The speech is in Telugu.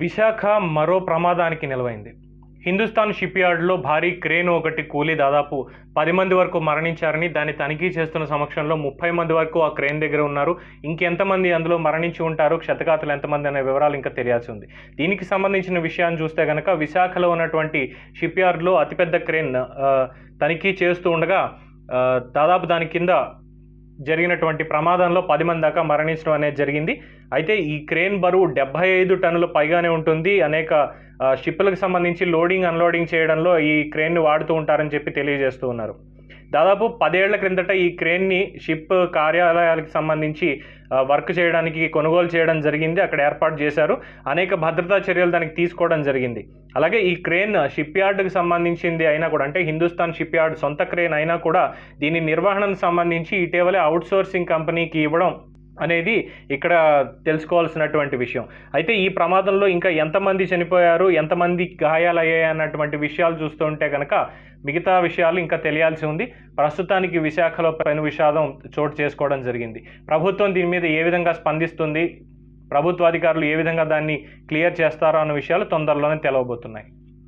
విశాఖ మరో ప్రమాదానికి నిలవైంది. హిందుస్థాన్ షిప్ యార్డ్లో భారీ క్రేన్ ఒకటి కూలి దాదాపు పది మంది వరకు మరణించారని దాన్ని తనిఖీ చేస్తున్న సమక్షంలో ముప్పై మంది వరకు ఆ క్రేన్ దగ్గర ఉన్నారు. ఇంకెంతమంది అందులో మరణించి ఉంటారు? క్షతగాతులు ఎంతమంది అనే వివరాలు ఇంకా తెలియాల్సి ఉంది. దీనికి సంబంధించిన విషయాన్ని చూస్తే కనుక విశాఖలో ఉన్నటువంటి షిప్ యార్డ్లో అతిపెద్ద క్రేన్ తనిఖీ చేస్తూ ఉండగా దాదాపు దాని కింద జరిగినటువంటి ప్రమాదంలో పది మంది దాకా మరణించడం అనేది జరిగింది. అయితే ఈ క్రేన్ బరువు డెబ్బై ఐదు టన్నుల పైగానే ఉంటుంది. అనేక షిప్పులకు సంబంధించి లోడింగ్ అన్లోడింగ్ చేయడంలో ఈ క్రేన్ను వాడుతూ ఉంటారని చెప్పి తెలియజేస్తూ ఉన్నారు. దాదాపు పదేళ్ళ క్రిందట ఈ క్రేన్ని షిప్ కార్యాలయాలకు సంబంధించి వర్క్ చేయడానికి కొనుగోలు చేయడం జరిగింది. అక్కడ ఏర్పాటు చేశారు. అనేక భద్రతా చర్యలు దానికి తీసుకోవడం జరిగింది. అలాగే ఈ క్రేన్ షిప్ యార్డ్కి సంబంధించింది అయినా కూడా అంటే హిందుస్థాన్ షిప్ యార్డ్ సొంత క్రేన్ అయినా కూడా దీని నిర్వహణకు సంబంధించి ఇటీవలే అవుట్సోర్సింగ్ కంపెనీకి ఇవ్వడం అనేది ఇక్కడ తెలుసుకోవాల్సినటువంటి విషయం. అయితే ఈ ప్రమాదంలో ఇంకా ఎంతమంది చనిపోయారు ఎంతమంది గాయాలయ్యాయి అన్నటువంటి విషయాలు చూస్తుంటే కనుక మిగతా విషయాలు ఇంకా తెలియాల్సి ఉంది. ప్రస్తుతానికి విశాఖలో పైన విషాదం చోటు చేసుకోవడం జరిగింది. ప్రభుత్వం దీని మీద ఏ విధంగా స్పందిస్తుంది? ప్రభుత్వాధికారులు ఏ విధంగా దాన్ని క్లియర్ చేస్తారో అన్న విషయాలు తొందరలోనే తెలవబోతున్నాయి.